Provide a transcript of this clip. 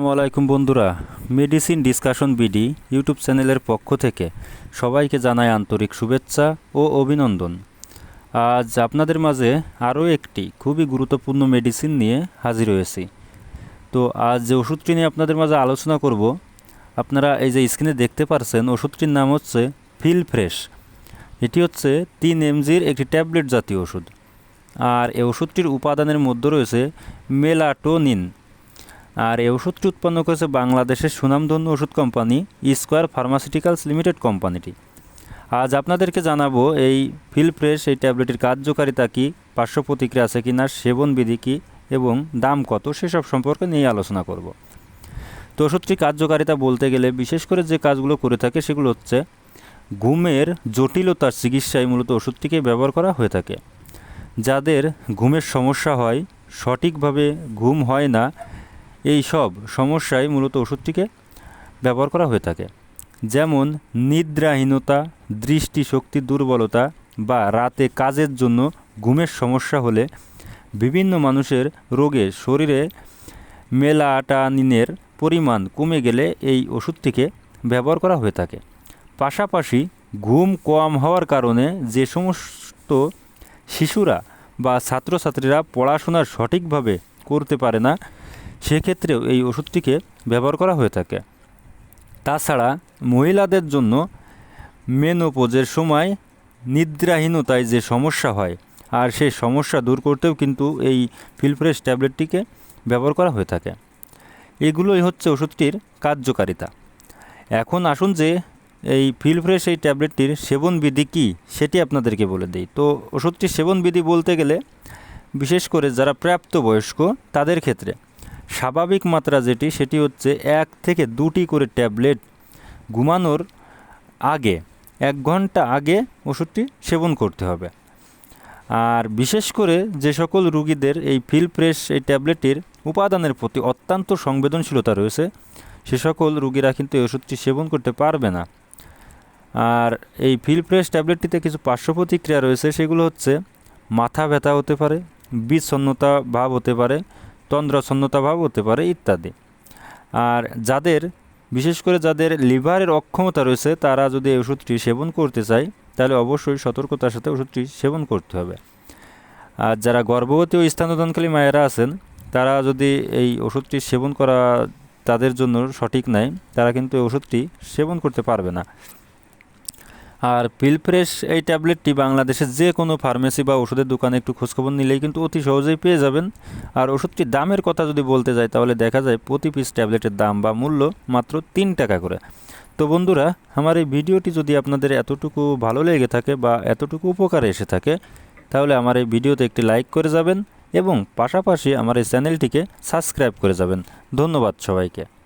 আসসালামাইকুম বন্ধুরা medicine discussion BD YouTube চ্যানেলের পক্ষ থেকে সবাইকে জানাই আন্তরিক শুভেচ্ছা ও অভিনন্দন। আজ আপনাদের মাঝে আরও একটি খুবই গুরুত্বপূর্ণ মেডিসিন নিয়ে হাজির হয়েছি। তো আজ যে ওষুধটি নিয়ে আপনাদের মাঝে আলোচনা করব, আপনারা এই যে স্ক্রিনে দেখতে পারছেন, ওষুধটির নাম হচ্ছে ফিল ফ্রেশ এটি হচ্ছে তিন এমজির একটি ট্যাবলেট জাতীয় ওষুধ। আর এই ওষুধটির উপাদানের মধ্যে রয়েছে মেলাটোনিন। আর এই ওষুধটি উৎপন্ন করেছে বাংলাদেশের সুনামধন্য ওষুধ কোম্পানি স্কোয়ার ফার্মাসিউটিক্যালস লিমিটেড কোম্পানিটি। আজ আপনাদেরকে জানাব এই ফিল ফ্রেশ এই ট্যাবলেটের কার্যকারিতা কী পার্শ্ব প্রতিক্রিয়া আছে কি না সেবন বিধি কী, এবং দাম কত, সেসব সম্পর্কে নিয়ে আলোচনা করব। তো ওষুধটির কার্যকারিতা বলতে গেলে বিশেষ করে যে কাজগুলো করে থাকে সেগুলো হচ্ছে ঘুমের জটিলতার চিকিৎসায় মূলত ওষুধটিকে ব্যবহার করা হয়ে থাকে। যাদের ঘুমের সমস্যা হয়, সঠিকভাবে ঘুম হয় না এই সব সমস্যায় মূলত ওষুধটিকে ব্যবহার করা হয়ে থাকে। যেমন নিদ্রাহীনতা দৃষ্টিশক্তির দুর্বলতা বা রাতে কাজের জন্য ঘুমের সমস্যা হলে বিভিন্ন মানুষের রোগে শরীরে মেলাটানিনের পরিমাণ কমে গেলে এই ওষুধটিকে ব্যবহার করা হয়ে থাকে। পাশাপাশি ঘুম কম হওয়ার কারণে যে সমস্ত শিশুরা বা ছাত্রছাত্রীরা পড়াশোনা সঠিকভাবে করতে পারে না সেক্ষেত্রেও এই ওষুধটিকে ব্যবহার করা হয়ে থাকে। তাছাড়া মহিলাদের জন্য মেনোপোজের সময় নিদ্রাহীনতায় যে সমস্যা হয়, আর সেই সমস্যা দূর করতেও কিন্তু এই ফিলফ্রেশ ট্যাবলেটটিকে ব্যবহার করা হয়ে থাকে। এগুলোই হচ্ছে ওষুধটির কার্যকারিতা। এখন আসুন যে এই ফিলফ্রেশ এই ট্যাবলেটটির সেবনবিধি কী, সেটি আপনাদেরকে বলে দিই। তো ওষুধটির সেবনবিধি বলতে গেলে, বিশেষ করে যারা প্রাপ্তবয়স্ক, তাদের ক্ষেত্রে স্বাভাবিক মাত্রা যেটি, সেটি হচ্ছে এক থেকে দুটি করে ট্যাবলেট ঘুমানোর আগে, এক ঘণ্টা আগে ওষুধটি সেবন করতে হবে। আর বিশেষ করে যে সকল রুগীদের এই ফিল ফ্রেশ এই ট্যাবলেটটির উপাদানের প্রতি অত্যন্ত সংবেদনশীলতা রয়েছে, সে সকল রুগীরা কিন্তু এই ওষুধটি সেবন করতে পারবে না। আর এই ফিল ফ্রেশ ট্যাবলেটটিতে কিছু পার্শ্ব প্রতিক্রিয়া রয়েছে, সেগুলো হচ্ছে মাথা ব্যথা হতে পারে বিচ্ছন্নতা ভাব হতে পারে তন্দ্রাচ্ছন্নতা ভাব হতে পারে ইত্যাদি। আর যাদের, বিশেষ করে যাদের লিভারের অক্ষমতা রয়েছে, তারা যদি এই ওষুধটি সেবন করতে চায়, তাহলে অবশ্যই সতর্কতার সাথে ওষুধটি সেবন করতে হবে। আর যারা গর্ভবতী ও স্তন্যদানকালী মায়েরা আছেন, তারা যদি এই ওষুধটি সেবন করা তাদের জন্য সঠিক নয় তারা কিন্তু এই ওষুধটি সেবন করতে পারবে না। আর পিলফ্রেশ এই ট্যাবলেটটি বাংলাদেশের যে কোনো ফার্মেসি বা ওষুধের দোকানে একটু খোঁজখবর নিলেই কিন্তু অতি সহজেই পেয়ে যাবেন। আর ওষুধটির দামের কথা যদি বলতে যাই, তাহলে দেখা যায় প্রতি পিস ট্যাবলেটের দাম বা মূল্য মাত্র তিন টাকা করে। তো বন্ধুরা, আমার এই ভিডিওটি যদি আপনাদের এতটুকু ভালো লেগে থাকে বা এতটুকু উপকারে এসে থাকে, তাহলে আমার এই ভিডিওতে একটি লাইক করে যাবেন এবং পাশাপাশি আমার এই চ্যানেলটিকে সাবস্ক্রাইব করে যাবেন। ধন্যবাদ সবাইকে।